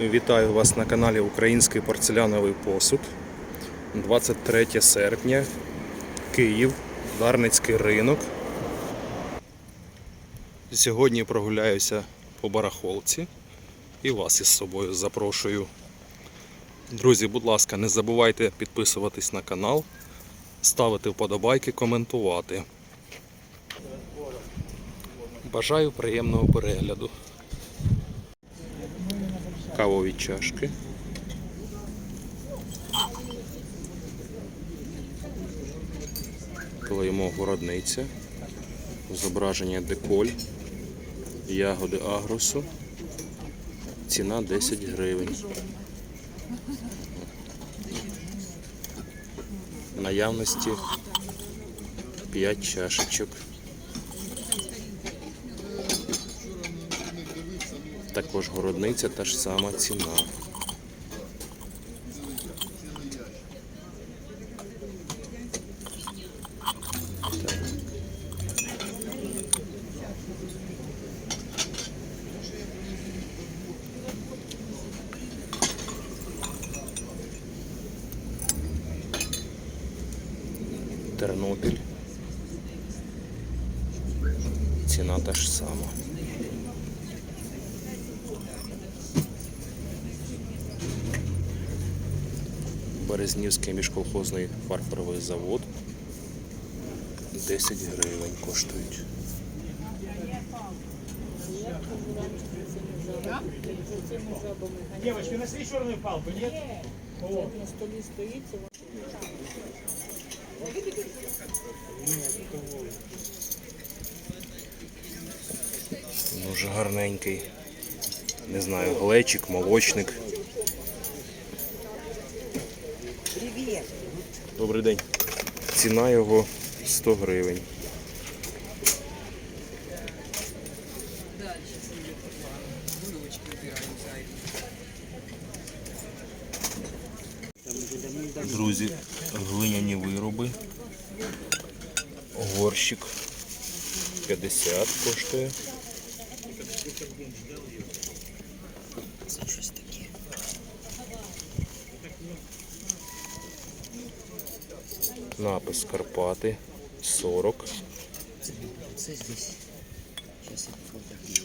Вітаю вас на каналі Український порцеляновий посуд. 23 серпня, Київ, Дарницький ринок. Сьогодні прогуляюся по барахолці і вас із собою запрошую. Друзі, будь ласка, не забувайте підписуватись на канал, ставити вподобайки, коментувати. Бажаю приємного перегляду. Кавові чашки. Клеймо городниця. Зображення деколь. Ягоди агросу. Ціна 10 гривень. Наявності 5 чашечок. Також городниця та ж сама ціна. Тернопіль. Ціна та ж сама. Березнівський міжколхозний фарфоровий завод. 10 гривень коштують. Девочки, нашли черную палку, нет? на столі стоїть. Дуже гарненький. Не знаю, глечик, молочник. Добрий день. Ціна його 100 гривень. Друзі, глиняні вироби. Горщик 50 коштує. Це щось таке. Напис Карпати 40. Це здесь. Зараз я фото.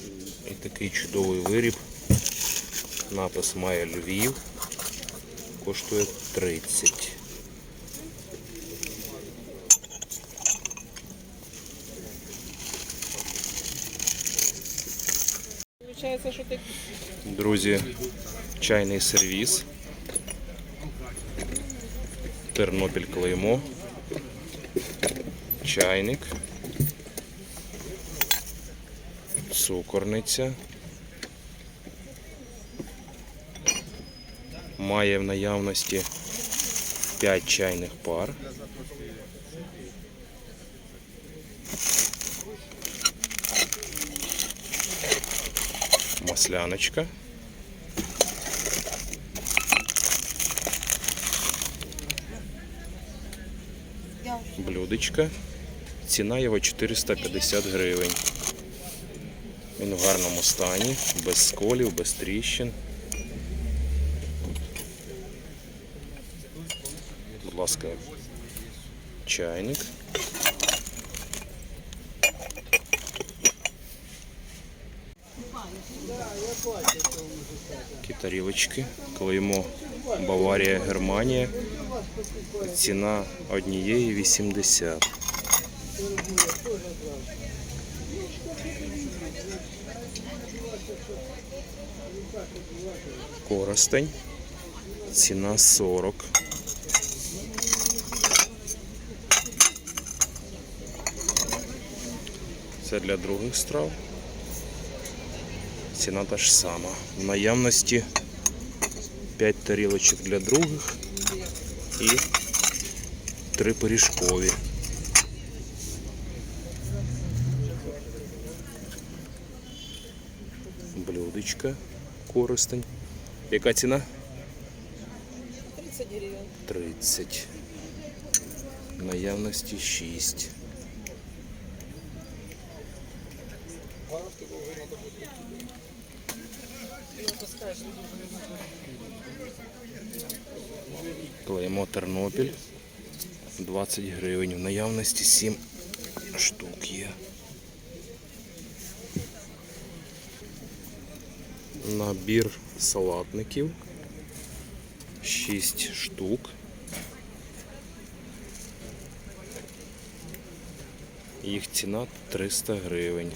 І такий чудовий виріб. Напис має Львів. Коштує 30. Получається, що ти Друзі, чайний сервіс. Тернопіль клеймо. Чайник. Цукорниця. Має в наявності 5 чайних пар. Масляночка. Блюдечко. Ціна його 450 гривень. Він в гарному стані, без сколів, без тріщин. Будь ласка, чайник. Такі тарілочки. Клеймо Баварія, Германія. Ціна однієї 80. Коростень. Ціна 40. Це для других страв. Ціна та ж сама. В наявності 5 тарілочок для других і 3 пиріжкові. Блюдечка, користень. Яка ціна? 30 гривень. 30. Наявності 6. Клеймо Тернопіль 20 гривень. В наявності 7 штук є. Набір салатників 6 штук. Їх ціна 300 гривень.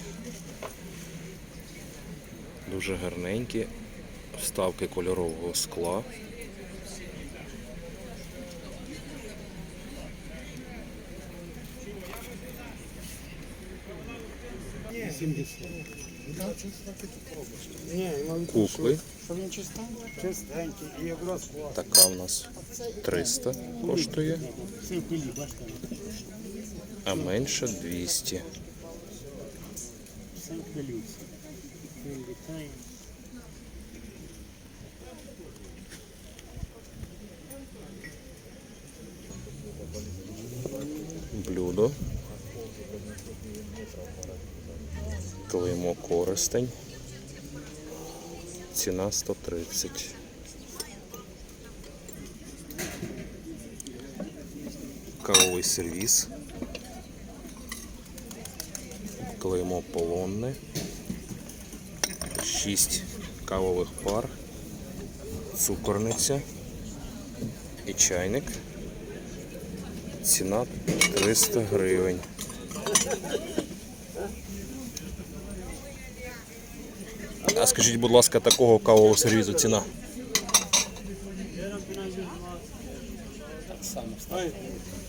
Дуже гарненькі. Вставки кольорового скла. Ну, Кукли. Така в нас 300 коштує, а менша 200. Все пилються. Він літає. Блюдо. Клеймо користень. Ціна 130. Кавовий сервіс. Клеймо полонне. 6 кавових пар. Цукорниця і чайник. Ціна 300 гривень. А скажіть, будь ласка, такого кавового сервізу ціна? Так само.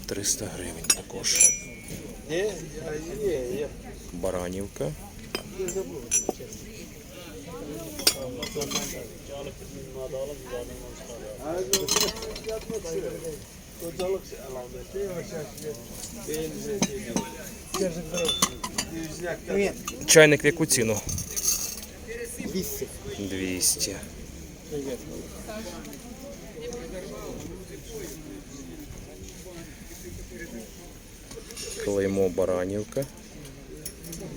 300 гривень також. Баранівка. Чайник в яку ціну? 200. 200. Привіт. Клеймо Баранівка.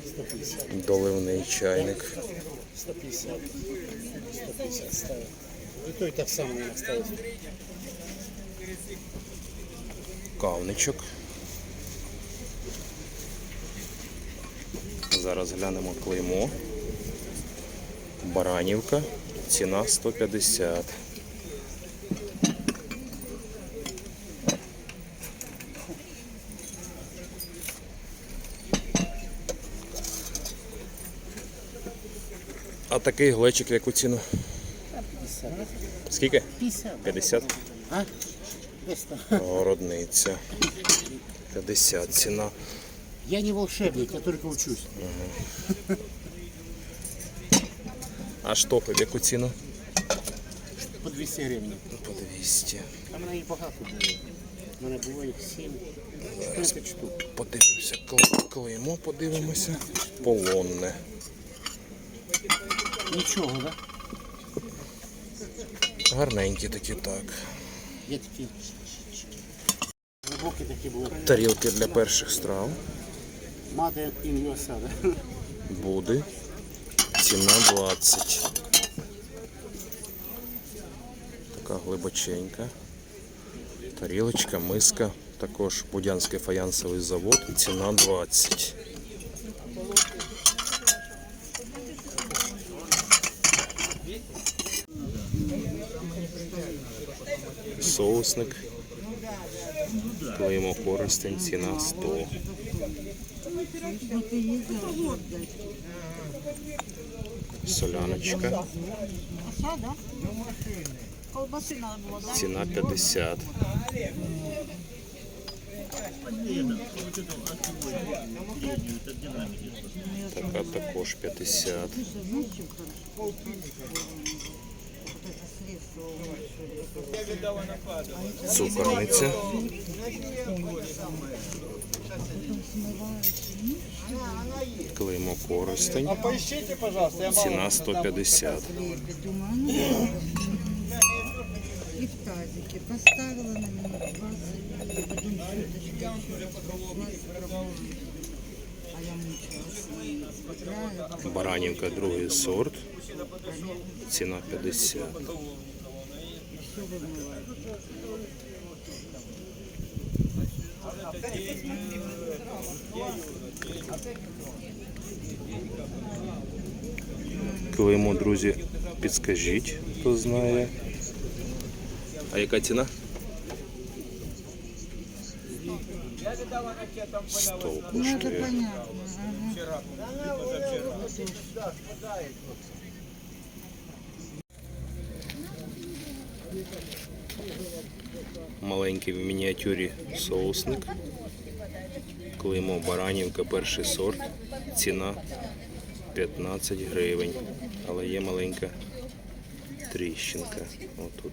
150. Доливний чайник. 150. 150 ставив. І той так само не ставив. Кавничок. Зараз глянемо клеймо. Баранівка. Ціна 150. А такий глечик в яку ціну? 50. Скільки? 50. 50. А? Городниця. 50 ціна. Я не волшебник, я только учусь. А штофи в яку ціну? По 200 гривень. По 200. А мене їх багато було. У мене було їх 7. 30 штук. Подивимося, кл- клеймо подивимося. Полонне. Нічого, да? Гарненькі такі так. Є такі. Глибокі такі були. Тарілки для перших страв. Мати інвеса, да? Буди. Ціна 20. Така глибоченька. Тарілочка, миска. Також Будянський фаянсовий завод. Ціна 20. Соусник. Клеймо користень, ціна 100. Соляночка. Ціна 50. Така також 50. Цукорниця. Клеймо користень. Поищите, пожалуйста, я Ціна 150. И в тазике. Поставила на минут 20, потом щеточкой. А я мучилась. Баранівка другий сорт. Ціна 50. Все вымываю. Клеймо, друзі, підскажіть, хто знає. А яка ціна? 100 Ну, это коштує. понятно. Ага. Маленький в мініатюрі соусник. Клеймо Баранівка, перший сорт. Ціна 15 гривень. Але є маленька тріщинка. Отут.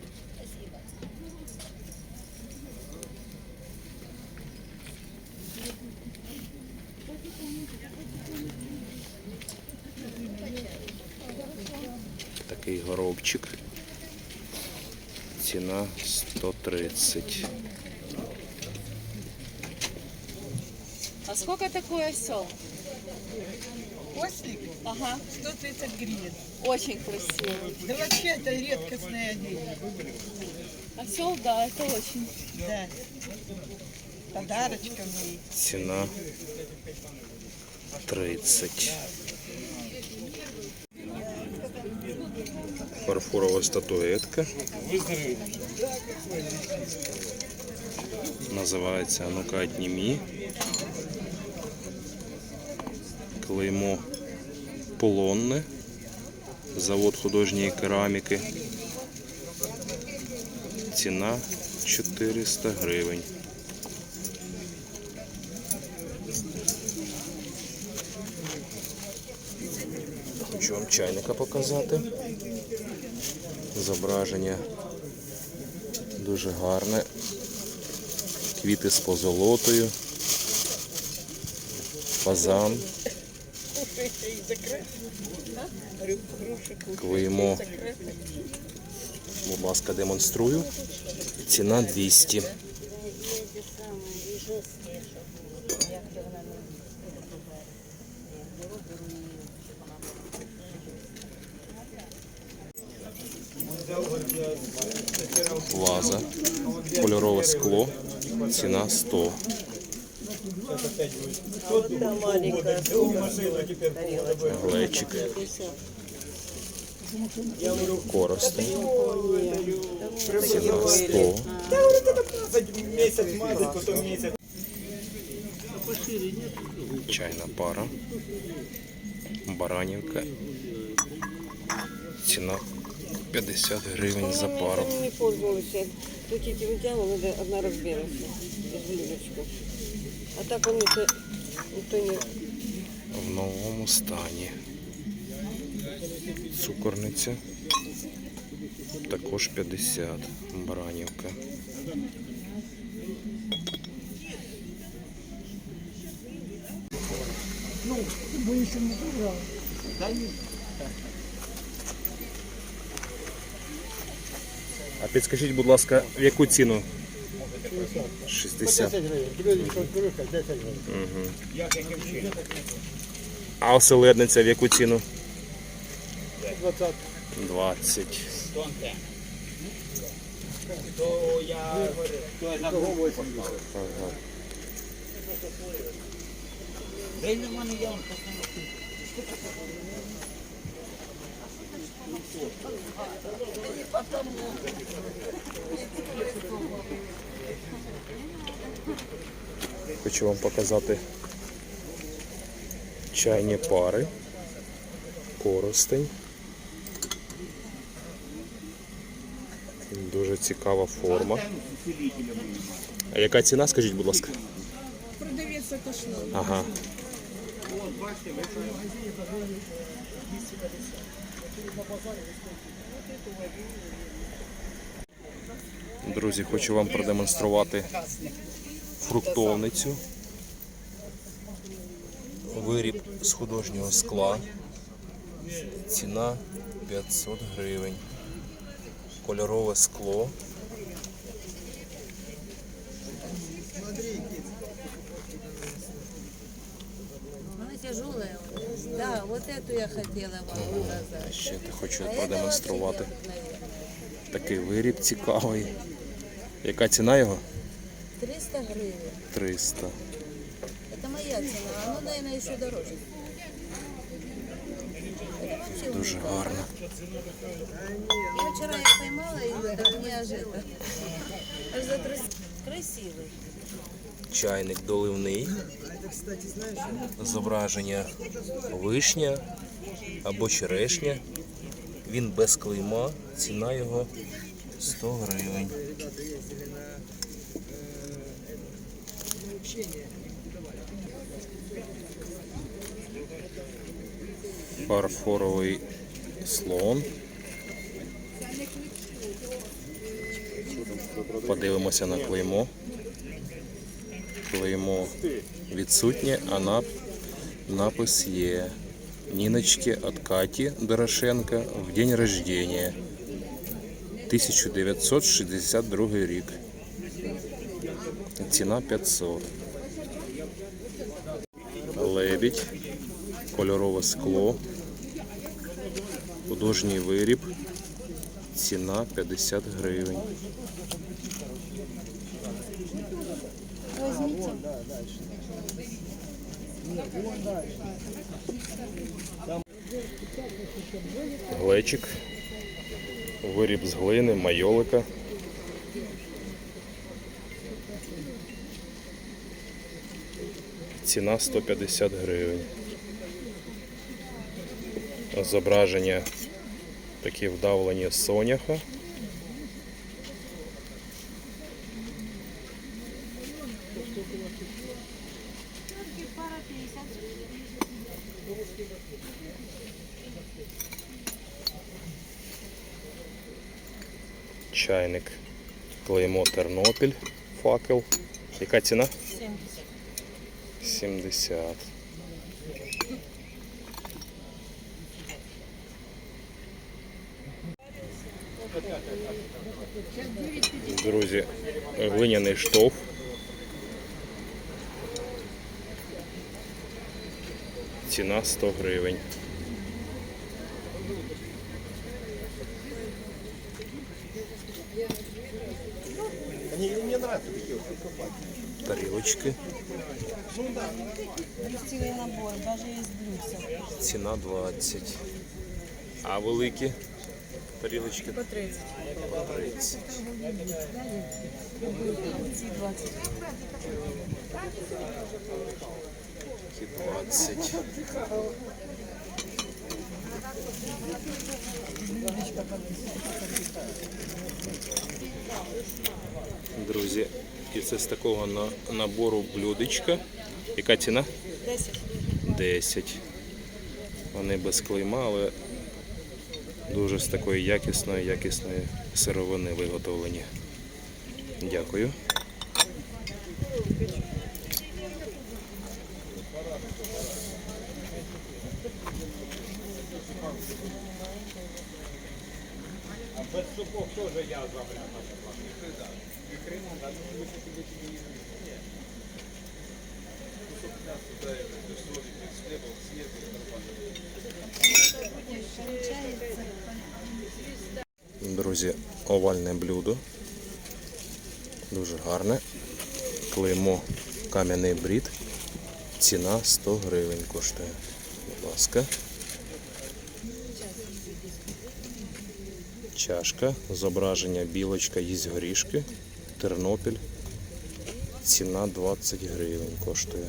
Такий горобчик. Ціна 130. А сколько такой осел? Ослик Ага, 130 гривен. очень красивый. Да вообще это редкостное деньги. Осел, да, это очень. Да. Подарочками. Ціна 30. Фарфорова статуетка. Називається Ну-ка отнімі. Клеймо полонне. Завод художньої кераміки. Ціна 400 гривень. Хочу вам чайника показати. Зображення дуже гарне. Квіти з позолотою. Фазан. Клеймо. Будь ласка, демонструю. Ціна 200. Ваза. Кольорове скло. Ціна 100. Глечик. Коростень. Ціна 100. Чайна пара. Баранівка. Ціна 50 гривень за пару. не пользовался. Тут эти выделы надо одна разбираться. Без блюдечка. А так он это никто не... в новому стані. Цукорниця. Також 50. Баранівка. А Підскажіть, будь ласка, в яку ціну? 60. 10 гривень. Блюдечко крюха 10. А оселедниця в яку ціну? 20. 20. Того 80. Ага. Хочу вам показати чайні пари, коростень. Дуже цікава форма. А яка ціна, скажіть, будь ласка? Продавец отошла. Ага. Друзі, хочу вам продемонструвати фруктовницю. Виріб з художнього скла. Ціна 500 гривень. Кольорове скло. вот эту я хотела вам показать. Ще ти хочу А это продемонструвати. вообще необыкновенно. Такий виріб цікавий. Яка ціна його? 300 гривен. 300. Это моя цена. Оно, наверное, еще дороже. Это вообще Дуже уникально. гарно. Я вчера их поймала и так неожиданно. Аж за 300. Красивый. Чайник доливний. Зображення вишня або черешня. Він без клейма. Ціна його 100 гривень. Фарфоровий слон. Подивимося на клеймо. Клеймо відсутнє, а нап... напис є. Ніночки від Каті Дорошенка в день рождения. 1962 рік. Ціна 500. Лебідь. Кольорове скло. Художній виріб. Ціна 50 гривень. Глечик. Виріб з глини, майолика. Ціна 150 гривень. Зображення такі вдавлені соняха. Чайник. Клеймо Тернопіль. Факел. Яка ціна? 70. 70. Друзі, глиняний штовх. Ціна 100 гривень. Тарілочки. Красивый набор, даже есть блюдца. Ціна 20. А великі тарілочки? По 30. По 30. Ті 20. Друзі, і це з такого на- набору блюдечка. Яка ціна? 10. 10. Вони без клейма, але дуже з такої якісної, якісної сировини виготовлені. Дякую. Друзі, овальне блюдо. Дуже гарне. Клеймо кам'яний брід. Ціна 100 гривень коштує. Будь ласка. Чашка. Зображення білочка їсть горішки. Тернопіль. Ціна 20 гривень коштує.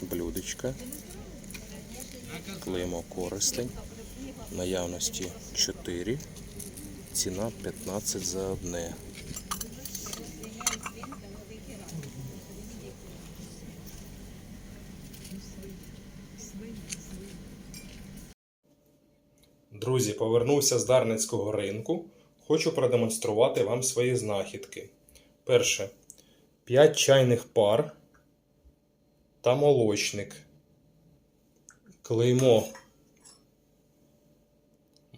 Блюдечка. Клеймо користень. Наявності 4. Ціна 15 за одне. Друзі, повернувся з Дарницького ринку. Хочу продемонструвати вам свої знахідки. Перше. 5 чайних пар та молочник. Клеймо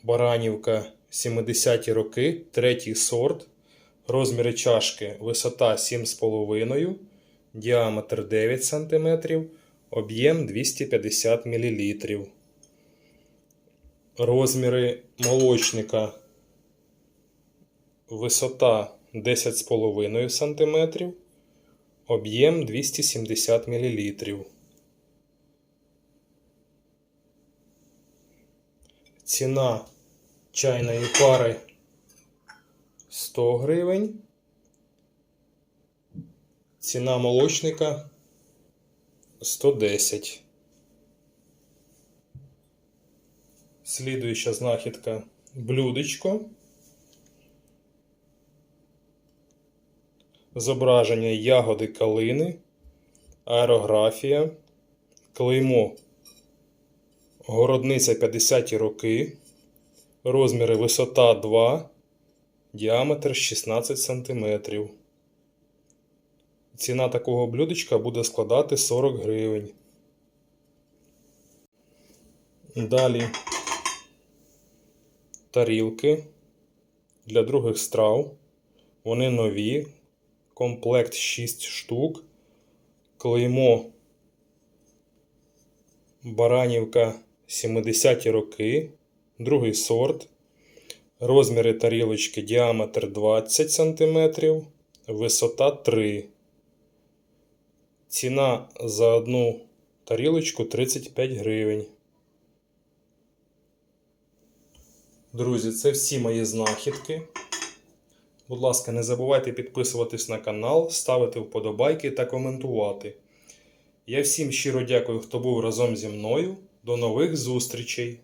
Баранівка 70-ті роки, третій сорт. Розміри чашки висота 7,5, діаметр 9 см, об'єм 250 мл. Розміри молочника висота 10,5 см, об'єм 270 мл. Ціна чайної пари 100 гривень. Ціна молочника 110. Слідуюча знахідка. Блюдечко. Зображення ягоди калини, аерографія, клеймо. Городниця 50 роки, розміри висота 2, діаметр 16 см. Ціна такого блюдечка буде складати 40 гривень. Далі тарілки для других страв. Вони нові. Комплект 6 штук. Клеймо Баранівка 70-ті роки. Другий сорт. Розміри тарілочки діаметр 20 см, висота 3 Ціна за одну тарілочку 35 гривень. Друзі, це всі мої знахідки. Будь ласка, не забувайте підписуватись на канал, ставити вподобайки та коментувати. Я всім щиро дякую, хто був разом зі мною. До нових зустрічей!